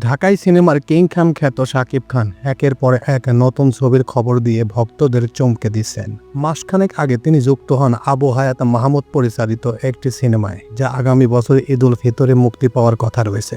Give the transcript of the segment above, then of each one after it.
ঢাকাই সিনেমার কিং খান খ্যাত শাকিব খান একের পর এক নতুন ছবির খবর দিয়ে ভক্তদের চমকে দিচ্ছেন। মাসখানেক আগে তিনি যুক্ত হন আবু হায়াত মাহমুদ পরিচালিত একটি সিনেমায়, যা আগামী বছর ঈদ উল ফিতরে মুক্তি পাওয়ার কথা রয়েছে।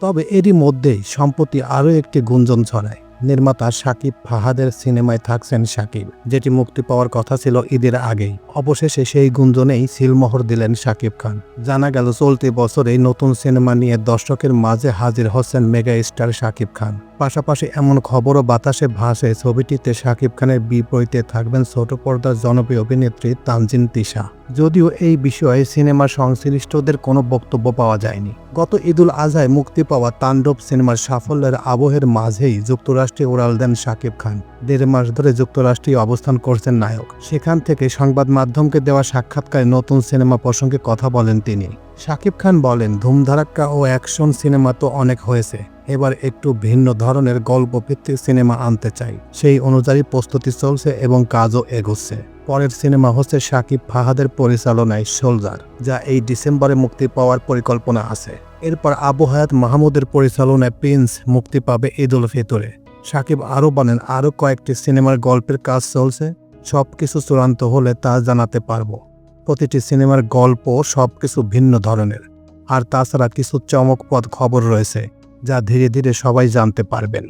তবে এরই মধ্যেই সম্প্রতি আরও একটি গুঞ্জন ছড়ায়। নির্মাতা সাকিব ফাহাদের সিনেমায় থাকছেন সাকিব, যেটি মুক্তি পাওয়ার কথা ছিল ঈদের আগেই। অবশেষে সেই গুঞ্জনেই সিলমোহর দিলেন শাকিব খান। জানা গেল, চলতি বছরেই নতুন সিনেমা নিয়ে দর্শকের মাঝে হাজির হচ্ছেন মেগা স্টার সাকিব খান। পাশাপাশি এমন খবরও বাতাসে ভাসে ছবিটিতে শাকিব খানের বিপরীতে থাকবেন ছোট পর্দার জনপ্রিয় অভিনেত্রী তানজিন তিশা। যদিও এই বিষয়ে সিনেমার সংশ্লিষ্টদের কোনো বক্তব্য পাওয়া যায়নি। গত ঈদুল আজহায় মুক্তি পাওয়া তাণ্ডব সিনেমার সাফল্যের আবহের মাঝেই যুক্তরাষ্ট্রে উড়াল দেন শাকিব খান। দেড় মাস ধরে যুক্তরাষ্ট্রে অবস্থান করছেন নায়ক। সেখান থেকে সংবাদ মাধ্যমকে দেওয়া সাক্ষাৎকারে নতুন সিনেমা প্রসঙ্গে কথা বলেন তিনি। শাকিব খান বলেন, ধুমধারাক্কা ও অ্যাকশন সিনেমা তো অনেক হয়েছে। এবার একটু ভিন্ন ধরনের গল্প ভিত্তিক সিনেমা আনতে চাই। সেই অনুযায়ী প্রস্তুতি চলছে এবং কাজও এগোচ্ছে। পরের সিনেমা হচ্ছে শাকিব ফাহাদের পরিচালনায় সোলজার, যা এই ডিসেম্বরে মুক্তি পাওয়ার পরিকল্পনা আছে। এরপর আবু হায়াত মাহমুদের পরিচালনায় প্রিন্স মুক্তি পাবে ঈদ উল ফিতরে। সাকিব আরও বলেন, আরও কয়েকটি সিনেমার গল্পের কাজ চলছে সব কিছু চূড়ান্ত হলে তা জানাতে পারব। প্রতিটি সিনেমার গল্প সব কিছু ভিন্ন ধরনের। আর তাছাড়া কিছু চমকপদ খবর রয়েছে। যা ধীরে ধীরে সবাই জানতে পারবেন।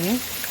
네.